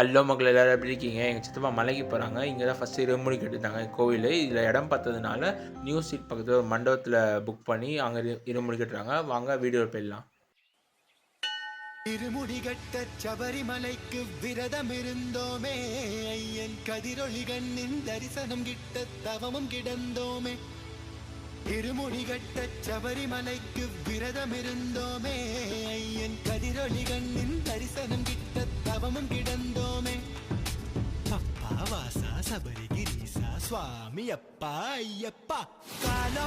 அல்லோ மக்கள் எல்லாரும் எப்படி இருக்கீங்க? எங்கள் சித்தப்பா மலைக்கு போகிறாங்க இங்கே தான் ஃபஸ்ட்டு இருமுடி கட்டிட்டாங்க கோவில். இதில் இடம் பார்த்ததுனால நியூ சீட் பக்கத்தில் ஒரு மண்டபத்தில் புக் பண்ணி அங்கே இருமுடி கட்டுறாங்க. வாங்க வீடியோ போயிடலாம். இருமுடிகட்ட சபரிமலைக்கு விரதம் இருந்தோமே ஐயன் கதிரொளி கண்ணின் தரிசனம் கிட்ட தவமும் கிடந்தோமே. இருமுடிகட்ட சபரிமலைக்கு விரதம் இருந்தோமே ஐயன் கதிரொளி கண்ணின் தரிசனம் கிட்ட தவமும் கிடந்தோமே அப்பா வாசா சபரிகிரீசா சுவாமி அப்பா ஐயப்பா காலோ